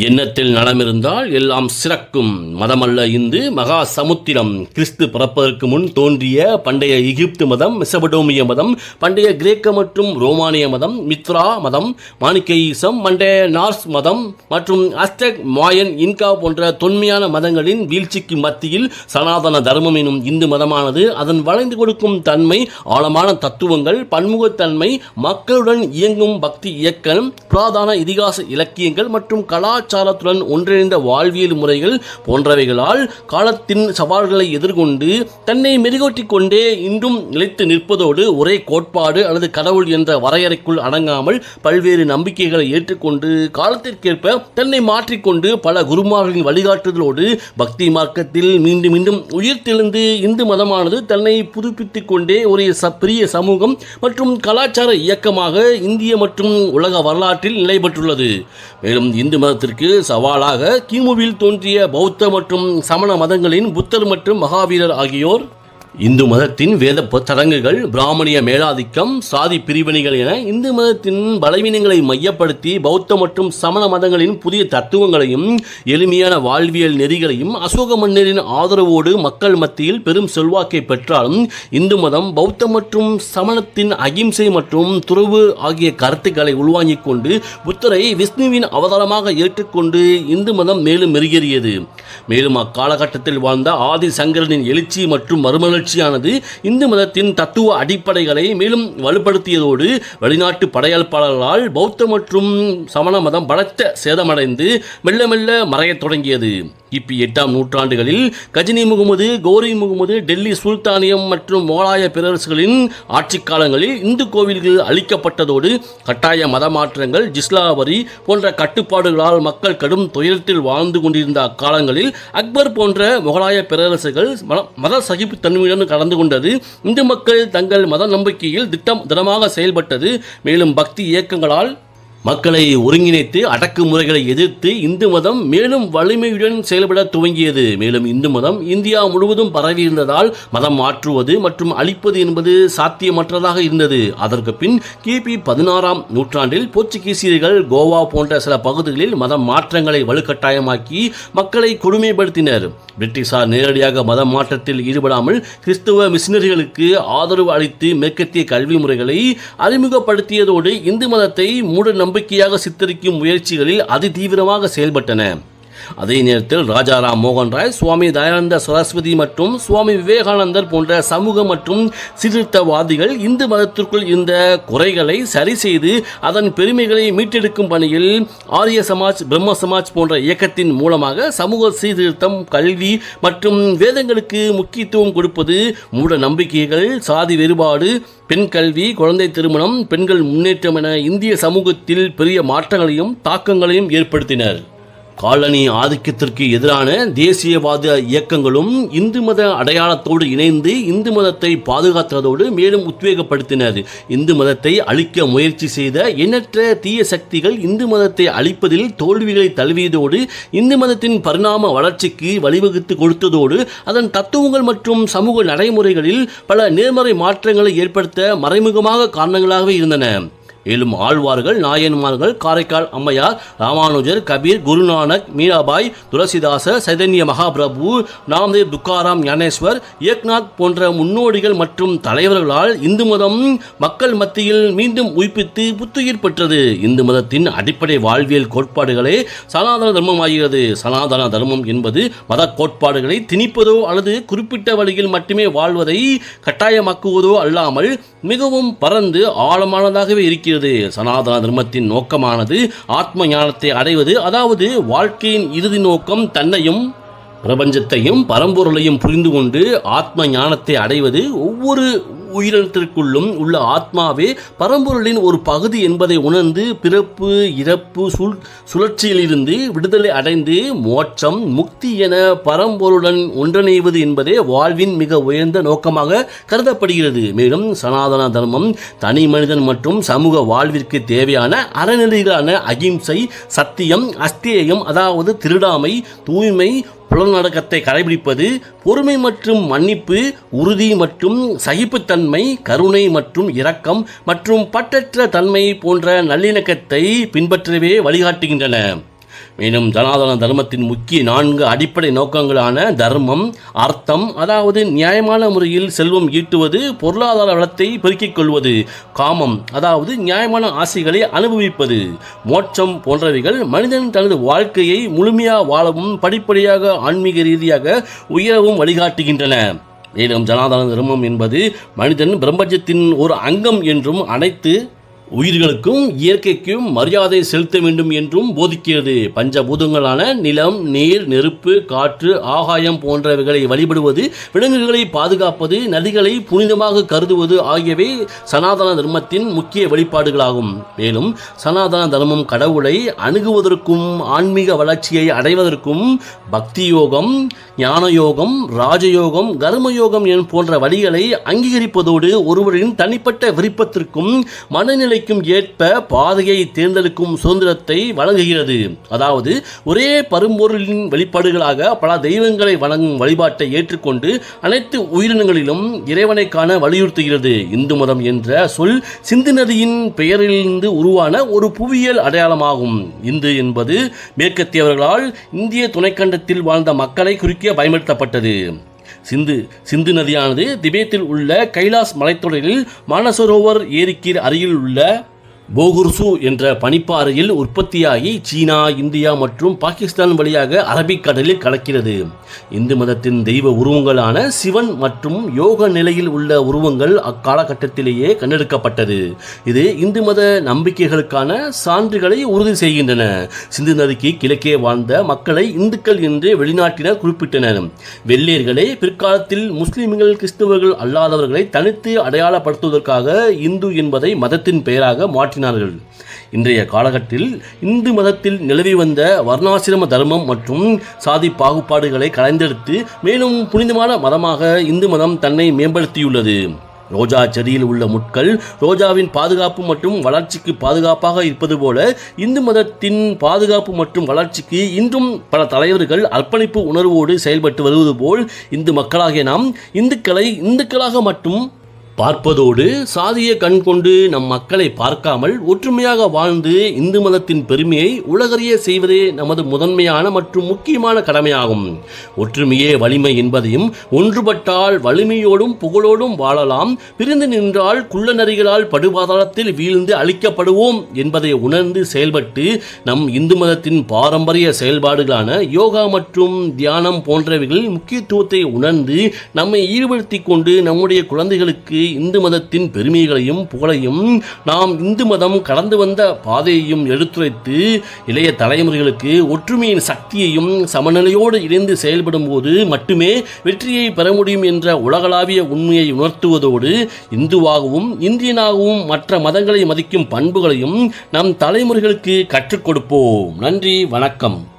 எண்ணத்தில் நலமிருந்தால் எல்லாம் சிறக்கும். மதமல்ல இந்து மகா சமுத்திரம். கிறிஸ்து பிறப்பதற்கு முன் தோன்றிய பண்டைய எகிப்து மதம் மெசபடோமிய மதம் பண்டைய கிரேக்க மற்றும் ரோமானிய மதம் மித்ரா மதம் மாணிக்கேயிசம் பண்டைய நார்ஸ் மதம் மற்றும் அஸ்டக் மாயன் இன்கா போன்ற தொன்மையான மதங்களின் வீழ்ச்சிக்கு மத்தியில் சனாதன தர்மம் எனும் இந்து மதமானது அதன் வளைந்து கொடுக்கும் தன்மை ஆழமான தத்துவங்கள் பன்முகத்தன்மை மக்களுடன் இயங்கும் பக்தி இயக்கம் புராதான இதிகாச இலக்கியங்கள் மற்றும் கலா கலாச்சாரத்துடன் ஒன்றிணைந்த வாழ்வியல் முறைகள் போன்றவைகளால் காலத்தின் சவால்களை எதிர்கொண்டு தன்னை மெருகூட்டிக் கொண்டே இன்றும் நிலைத்து நிற்பதோடு ஒரே கோட்பாடு அல்லது கடவுள் என்ற வரையறைக்குள் அடங்காமல் பல்வேறு நம்பிக்கைகளை ஏற்றுக்கொண்டு காலத்திற்கேற்ப தன்னை மாற்றிக்கொண்டு பல குருமார்களின் வழிகாட்டுதலோடு பக்தி மார்க்கத்தில் மீண்டும் மீண்டும் உயிர்த்தெழுந்து இந்து மதமானது தன்னை புதுப்பித்துக் கொண்டே ஒரு பெரிய சமூகம் மற்றும் கலாச்சார இயக்கமாக இந்திய மற்றும் உலக வரலாற்றில் நிலை பெற்றுள்ளது மேலும் இந்து மதத்திற்கு சவாலாக கிமுவில் தோன்றிய பௌத்த மற்றும் சமண மதங்களின் புத்தர் மற்றும் மகாவீரர் ஆகியோர் இந்து மதத்தின் வேத சடங்குகள் பிராமணிய மேலாதிக்கம் சாதி பிரிவினைகள் என இந்து மதத்தின் பலவீனங்களை மையப்படுத்தி பௌத்த மற்றும் சமண மதங்களின் புதிய தத்துவங்களையும் எளிமையான வாழ்வியல் நெறிகளையும் அசோக மன்னரின் ஆதரவோடு மக்கள் மத்தியில் பெரும் செல்வாக்கை பெற்றாலும் இந்து மதம் பௌத்த மற்றும் சமணத்தின் அகிம்சை மற்றும் துறவு ஆகிய கருத்துக்களை உள்வாங்கிக் கொண்டு புத்தரை விஷ்ணுவின் அவதாரமாக ஏற்றுக்கொண்டு இந்து மதம் மேலும் மெருகேறியது. மேலும் அக்காலகட்டத்தில் வாழ்ந்த ஆதி சங்கரனின் எழுச்சி மற்றும் மறுமலர்ச்சியானது இந்து மதத்தின் தத்துவ அடிப்படைகளை மேலும் வலுப்படுத்தியதோடு வெளிநாட்டு படையெடுப்பாளர்களால் பௌத்த மற்றும் சமண மதம் பலத்த சேதமடைந்து மெல்ல மெல்ல மறையத் தொடங்கியது. கிபி எட்டாம் நூற்றாண்டுகளில் கஜினி முகமது கோரி முகமது டெல்லி சுல்தானியம் மற்றும் மோலாய பேரரசுகளின் ஆட்சி காலங்களில் இந்து கோவில்கள் அழிக்கப்பட்டதோடு கட்டாய மத மாற்றங்கள் ஜிஸ்லாவரி போன்ற கட்டுப்பாடுகளால் மக்கள் கடும் துயரத்தில் வாழ்ந்து கொண்டிருந்த அக்காலங்களில் அக்பர் போன்ற முகலாய பேரரசுகள் மத- மத சகிப்புத்தன்மையுடன் கலந்து கொண்டது. இந்து மக்கள் தங்கள் மத நம்பிக்கையில் திட்டம் திடமாக செயல்பட்டது. மேலும் பக்தி இயக்கங்களால் மக்களை ஒருங்கிணைத்து அடக்குமுறைகளை எதிர்த்து இந்து மதம் மேலும் வலிமையுடன் செயல்பட துவங்கியது. மேலும் இந்து மதம் இந்தியா முழுவதும் பரவியிருந்ததால் மதம் மாற்றுவது மற்றும் அழிப்பது என்பது சாத்தியமற்றதாக இருந்தது. அதற்கு பின் கிபி பதினாறாம் நூற்றாண்டில் போர்ச்சுகீசியர்கள் கோவா போன்ற சில பகுதிகளில் மதம் மாற்றங்களை வலுக்கட்டாயமாக்கி மக்களை கொடுமைப்படுத்தினர். பிரிட்டிஷார் நேரடியாக மதம் மாற்றத்தில் ஈடுபடாமல் கிறிஸ்துவ மிஷினரிகளுக்கு ஆதரவு அளித்து மேற்கத்திய கல்வி முறைகளை அறிமுகப்படுத்தியதோடு இந்து மதத்தை மூட நம்பிக்கையாக சித்தரிக்கும் முயற்சிகளில் அதிதீவிரமாக செயல்பட்டன. அதே நேரத்தில் ராஜாராம் மோகன் ராய் சுவாமி தயானந்த சரஸ்வதி மற்றும் சுவாமி விவேகானந்தர் போன்ற சமூக மற்றும் சீர்திருத்தவாதிகள் இந்து மதத்திற்குள் இருந்த குறைகளை சரி செய்து அதன் பெருமைகளை மீட்டெடுக்கும் பணியில் ஆரிய சமாஜ் பிரம்ம சமாஜ் போன்ற இயக்கத்தின் மூலமாக சமூக சீர்திருத்தம் கல்வி மற்றும் வேதங்களுக்கு முக்கியத்துவம் கொடுப்பது மூட நம்பிக்கைகள் சாதி வேறுபாடு பெண் கல்வி குழந்தை திருமணம் பெண்கள் முன்னேற்றம் என இந்திய சமூகத்தில் பெரிய மாற்றங்களையும் தாக்கங்களையும் ஏற்படுத்தினர். காலனி ஆதிக்கத்திற்கு எதிரான தேசியவாத இயக்கங்களும் இந்து மத அடையாளத்தோடு இணைந்து இந்து மதத்தை பாதுகாத்ததோடு மேலும் உத்வேகப்படுத்தினர் இந்து மதத்தை அழிக்க முயற்சி செய்த எண்ணற்ற தீய சக்திகள் இந்து மதத்தை அழிப்பதில் தோல்விகளை தழுவியதோடு இந்து மதத்தின் பரிணாம வளர்ச்சிக்கு வழிவகுத்து கொடுத்ததோடு அதன் தத்துவங்கள் மற்றும் சமூக நடைமுறைகளில் பல நேர்மறை மாற்றங்களை ஏற்படுத்த மறைமுகமாக காரணங்களாகவே இருந்தன. மேலும் ஆழ்வார்கள் நாயன்மார்கள் காரைக்கால் அம்மையார் ராமானுஜர் கபீர் குருநானக் மீராபாய் துளசிதாசர் சைதன்ய மகாபிரபு நாம்தேவ் துக்காராம் ஞானேஸ்வர் ஏக்நாத் போன்ற முன்னோடிகள் மற்றும் தலைவர்களால் இந்து மதம் மக்கள் மத்தியில் மீண்டும் உயிர்ப்பித்து புத்துயிர் பெற்றது. இந்து மதத்தின் அடிப்படை வாழ்வியல் கோட்பாடுகளே சனாதன தர்மமாகிறது. சனாதன தர்மம் என்பது மத கோட்பாடுகளை திணிப்பதோ அல்லது குறிப்பிட்ட வழியில் மட்டுமே வாழ்வதை கட்டாயமாக்குவதோ அல்லாமல் மிகவும் பரந்து ஆழமானதாகவே இருக்கிறது. சனாதன தர்மத்தின் நோக்கமானது ஆத்ம ஞானத்தை அடைவது அதாவது வாழ்க்கையின் இறுதி நோக்கம் தன்னையும் பிரபஞ்சத்தையும் பரம்பொருளையும் புரிந்து கொண்டு ஆத்ம ஞானத்தை அடைவது ஒவ்வொரு உயிரினத்திற்குள்ளும் உள்ள ஆத்மாவே பரம்பொருளின் ஒரு பகுதி என்பதை உணர்ந்து பிறப்பு இறப்பு சுழ் சுழற்சியிலிருந்து விடுதலை அடைந்து மோட்சம் முக்தி என பரம்பொருளுடன் ஒன்றிணைவது என்பதே வாழ்வின் மிக உயர்ந்த நோக்கமாக கருதப்படுகிறது. மேலும் சனாதன தர்மம் தனி மனிதன் மற்றும் சமூக வாழ்விற்கு தேவையான அறநெறிகளான அகிம்சை சத்தியம் அஸ்தேயம் அதாவது திருடாமை தூய்மை புலநடக்கத்தை கடைபிடிப்பது பொறுமை மற்றும் மன்னிப்பு உறுதி மற்றும் சகிப்புத்தன்மை கருணை மற்றும் இரக்கம் மற்றும் பற்றற்ற தன்மை போன்ற நல்லிணக்கத்தை பின்பற்றவே வழிகாட்டுகின்றன. மேலும் ஜனாதன தர்மத்தின் முக்கிய நான்கு அடிப்படை நோக்கங்களான தர்மம் அர்த்தம் அதாவது நியாயமான முறையில் செல்வம் ஈட்டுவது பொருளாதார வளத்தை பெருக்கிக் கொள்வது காமம் அதாவது நியாயமான ஆசைகளை அனுபவிப்பது மோட்சம் போன்றவைகள் மனிதன் தனது வாழ்க்கையை முழுமையாக வாழவும் படிப்படியாக ஆன்மீக ரீதியாக உயரவும் வழிகாட்டுகின்றன. மேலும் ஜனாதன தர்மம் என்பது மனிதன் பிரம்மஜத்தின் ஒரு அங்கம் என்றும் அனைத்து உயிர்களுக்கும் இயற்கைக்கும் மரியாதை செலுத்த வேண்டும் என்றும் போதிக்கிறது. பஞ்சபூதங்களான நிலம் நீர் நெருப்பு காற்று ஆகாயம் போன்றவைகளை வழிபடுவது விலங்குகளை பாதுகாப்பது நதிகளை புனிதமாக கருதுவது ஆகியவை சனாதன தர்மத்தின் முக்கிய வழிபாடுகளாகும் மேலும் சனாதன தர்மம் கடவுளை அணுகுவதற்கும் ஆன்மீக வளர்ச்சியை அடைவதற்கும் பக்தி யோகம் ஞான யோகம் ராஜயோகம் கர்மயோகம் என் போன்ற வழிகளை அங்கீகரிப்பதோடு ஒருவரின் தனிப்பட்ட விருப்பத்திற்கும் மனநிலை தேவைக்கும் ஏற்ப பாதையை தேர்ந்தெடுக்கும் சுதந்திரத்தை வழங்குகிறது. அதாவது ஒரே பரும்பொருளின் வெளிப்பாடுகளாக பல தெய்வங்களை வழங்கும் வழிபாட்டை ஏற்றுக்கொண்டு அனைத்து உயிரினங்களிலும் இறைவனை காண வலியுறுத்துகிறது. இந்து மதம் என்ற சொல் சிந்து நதியின் பெயரிலிருந்து உருவான ஒரு புவியியல் அடையாளமாகும். இந்து என்பது மேற்கத்தியவர்களால் இந்திய துணைக்கண்டத்தில் வாழ்ந்த மக்களை குறிக்க பயன்படுத்தப்பட்டது. சிந்து சிந்து நதியானது திபேத்தில் உள்ள கைலாஸ் மலைத்தொடரில் மானசரோவர் ஏரிக்கு அருகில் உள்ள போகுர்சு என்ற பனிப்பாறையில் உற்பத்தியாகி சீனா இந்தியா மற்றும் பாகிஸ்தான் வழியாக அரபிக்கடலில் கலக்கிறது. இந்து மதத்தின் தெய்வ உருவங்களான சிவன் மற்றும் யோக நிலையில் உள்ள உருவங்கள் அக்காலகட்டத்திலேயே கண்டெடுக்கப்பட்டது. இது இந்து மத நம்பிக்கைகளுக்கான சான்றுகளை உறுதி செய்கின்றன. சிந்து நதிக்கு கிழக்கே வாழ்ந்த மக்களை இந்துக்கள் என்று வெளிநாட்டினர் குறிப்பிட்டனர். வெள்ளையர்களே பிற்காலத்தில் முஸ்லிம்கள் கிறிஸ்தவர்கள் அல்லாதவர்களை தனித்து அடையாளப்படுத்துவதற்காக இந்து என்பதை மதத்தின் பெயராக மாற்றினார்கள் இன்றைய காலகட்டத்தில் இந்து மதத்தில் நிலவி வந்த வர்ணாசிரம தர்மம் மற்றும் சாதி பாகுபாடுகளை கலைந்தெடுத்து மேலும் புனிதமான மதமாக இந்து மதம் தன்னை மேம்படுத்தியுள்ளது. ரோஜா செடியில் உள்ள முட்கள் ரோஜாவின் பாதுகாப்பு மற்றும் வளர்ச்சிக்கு பாதுகாப்பாக இருப்பது போல இந்து மதத்தின் பாதுகாப்பு மற்றும் வளர்ச்சிக்கு இன்றும் பல தலைவர்கள் அர்ப்பணிப்பு உணர்வோடு செயல்பட்டு வருவது போல் இந்து மக்களாகிய நாம் இந்துக்களை இந்துக்களாக மட்டும் பார்ப்பதோடு சாதிய கண் கொண்டு நம் மக்களை பார்க்காமல் ஒற்றுமையாக வாழ்ந்து இந்து மதத்தின் பெருமையை உலகறிய செய்வதே நமது முதன்மையான மற்றும் முக்கியமான கடமையாகும். ஒற்றுமையே வலிமை என்பதையும் ஒன்றுபட்டால் வலிமையோடும் புகழோடும் வாழலாம். பிரிந்து நின்றால் குள்ள நரிகளால் படுபாதாளத்தில் வீழ்ந்து அழிக்கப்படுவோம் என்பதை உணர்ந்து செயல்பட்டு நம் இந்து மதத்தின் பாரம்பரிய செயல்பாடுகளான யோகா மற்றும் தியானம் போன்றவைகளின் முக்கியத்துவத்தை உணர்ந்து நம்மை ஈடுபடுத்திக் கொண்டு நம்முடைய குழந்தைகளுக்கு இந்து மதத்தின் பெருமைகளையும் புகழையும் நாம் இந்து மதம் கடந்து வந்த பாதையையும் எடுத்துரைத்து இளைய தலைமுறைகளுக்கு ஒற்றுமையின் சக்தியையும் சமநிலையோடு இணைந்து செயல்படும் போது மட்டுமே வெற்றியை பெற முடியும் என்ற உலகளாவிய உண்மையை உணர்த்துவதோடு இந்துவாகவும் இந்தியனாகவும் மற்ற மதங்களை மதிக்கும் பண்புகளையும் நம் தலைமுறைகளுக்கு கற்றுக் கொடுப்போம். நன்றி வணக்கம்.